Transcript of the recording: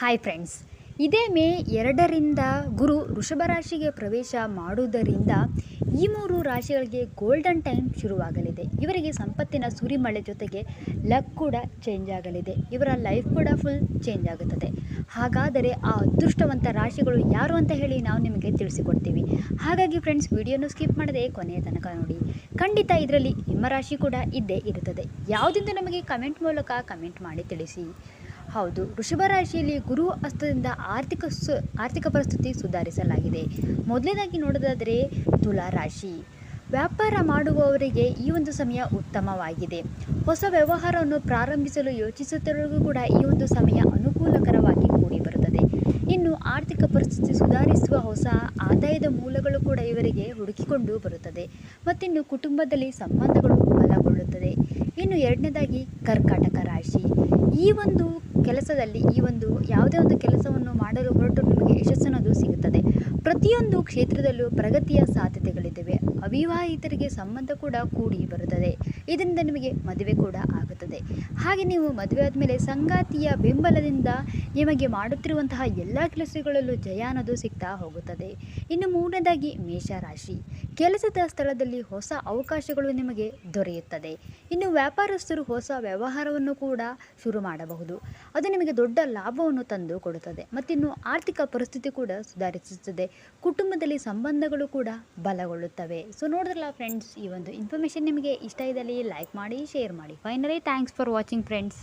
Hi friends ಇದೇ ಮೇ ಎರಡರಿಂದ ಗುರು ವೃಷಭ ರಾಶಿಗೆ ಪ್ರವೇಶ ಮಾಡುವುದರಿಂದ ಈ ಮೂರು ರಾಶಿಗಳಿಗೆ ಗೋಲ್ಡನ್ ಟೈಮ್ ಶುರುವಾಗಲಿದೆ. ಇವರಿಗೆ ಸಂಪತ್ತಿನ ಸುರಿಮಳೆ ಜೊತೆಗೆ ಲಕ್ ಕೂಡ ಚೇಂಜ್ ಆಗಲಿದೆ. ಇವರ ಲೈಫ್ ಕೂಡ ಫುಲ್ ಚೇಂಜ್ ಆಗುತ್ತದೆ. ಹಾಗಾದರೆ ಆ ಅದೃಷ್ಟವಂತ ರಾಶಿಗಳು ಯಾರು ಅಂತ ಹೇಳಿ ನಾವು ನಿಮಗೆ ತಿಳಿಸಿಕೊಡ್ತೀವಿ. ಹಾಗಾಗಿ ಫ್ರೆಂಡ್ಸ್ ವಿಡಿಯೋನು ಸ್ಕಿಪ್ ಮಾಡದೆ ಕೊನೆಯ ತನಕ ನೋಡಿ. ಖಂಡಿತ ಇದರಲ್ಲಿ ನಿಮ್ಮ ರಾಶಿ ಕೂಡ ಇದ್ದೇ ಇರುತ್ತದೆ. ಯಾವುದಿಂದ ನಮಗೆ ಕಮೆಂಟ್ ಮೂಲಕ ಕಮೆಂಟ್ ಮಾಡಿ ತಿಳಿಸಿ. ಹೌದು. ವೃಷಭ ರಾಶಿಯಲ್ಲಿ ಗುರು ಅಸ್ತದಿಂದ ಆರ್ಥಿಕ ಸು, ಆರ್ಥಿಕ ಪರಿಸ್ಥಿತಿ ಸುಧಾರಿಸಲಾಗಿದೆ. ಮೊದಲನೇದಾಗಿ ನೋಡೋದಾದರೆ ತುಲಾ ರಾಶಿ. ವ್ಯಾಪಾರ ಮಾಡುವವರಿಗೆ ಈ ಒಂದು ಸಮಯ ಉತ್ತಮವಾಗಿದೆ. ಹೊಸ ವ್ಯವಹಾರವನ್ನು ಪ್ರಾರಂಭಿಸಲು ಯೋಚಿಸುತ್ತಿರುವವರಿಗೂ ಕೂಡ ಈ ಒಂದು ಸಮಯ ಅನುಕೂಲಕರವಾಗಿ ಕೂಡಿಬರುತ್ತದೆ. ಇನ್ನು ಆರ್ಥಿಕ ಪರಿಸ್ಥಿತಿ ಸುಧಾರಿಸುವ ಹೊಸ ಆದಾಯದ ಮೂಲಗಳು ಕೂಡ ಇವರಿಗೆ ಹುಡುಕಿಕೊಂಡು ಬರುತ್ತದೆ. ಮತ್ತಿನ್ನು ಕುಟುಂಬದಲ್ಲಿ ಸಂಬಂಧಗಳು ಬಲಗೊಳ್ಳುತ್ತದೆ. ಇನ್ನು ಎರಡನೇದಾಗಿ ಕರ್ಕಾಟಕ ರಾಶಿ. ಈ ಒಂದು ಕೆಲಸದಲ್ಲಿ, ಈ ಒಂದು ಯಾವುದೇ ಒಂದು ಕೆಲಸವನ್ನು ಮಾಡಲು ಹೊರಟು ನಿಮಗೆ ಯಶಸ್ಸನ್ನೋದು ಸಿಗುತ್ತದೆ. ಪ್ರತಿಯೊಂದು ಕ್ಷೇತ್ರದಲ್ಲೂ ಪ್ರಗತಿಯ ಸಾಧ್ಯತೆಗಳಿದ್ದಾವೆ. ಅವಿವಾಹಿತರಿಗೆ ಸಂಬಂಧ ಕೂಡ ಕೂಡಿ ಬರುತ್ತದೆ. ಇದರಿಂದ ನಿಮಗೆ ಮದುವೆ ಕೂಡ ಆಗುತ್ತದೆ. ಹಾಗೆ ನೀವು ಮದುವೆ ಆದಮೇಲೆ ಸಂಗಾತಿಯ ಬೆಂಬಲದಿಂದ ನಿಮಗೆ ಮಾಡುತ್ತಿರುವಂತಹ ಎಲ್ಲ ಕೆಲಸಗಳಲ್ಲೂ ಜಯ ಅನ್ನೋದು ಸಿಗ್ತಾ ಹೋಗುತ್ತದೆ. ಇನ್ನು ಮೂರನೇದಾಗಿ ಮೇಷರಾಶಿ. ಕೆಲಸದ ಸ್ಥಳದಲ್ಲಿ ಹೊಸ ಅವಕಾಶಗಳು ನಿಮಗೆ ದೊರೆಯುತ್ತದೆ. ಇನ್ನು ವ್ಯಾಪಾರಸ್ಥರು ಹೊಸ ವ್ಯವಹಾರವನ್ನು ಕೂಡ ಶುರು ಮಾಡಬಹುದು. ಅದು ನಿಮಗೆ ದೊಡ್ಡ ಲಾಭವನ್ನು ತಂದು ಕೊಡುತ್ತದೆ. ಮತ್ತಿನ್ನು ಆರ್ಥಿಕ ಪರಿಸ್ಥಿತಿ ಕೂಡ ಸುಧಾರಿಸುತ್ತದೆ. ಕುಟುಂಬದಲ್ಲಿ ಸಂಬಂಧಗಳು ಕೂಡ ಬಲಗೊಳ್ಳುತ್ತವೆ. ಸೊ ನೋಡಿದ್ರಲ್ಲ ಫ್ರೆಂಡ್ಸ್ ಈ ಒಂದು ಇನ್ಫಾರ್ಮೇಷನ್ ನಿಮಗೆ ಇಷ್ಟ ಇದ್ದಲ್ಲಿ ಲೈಕ್ ಮಾಡಿ ಶೇರ್ ಮಾಡಿ. Finally thanks for watching friends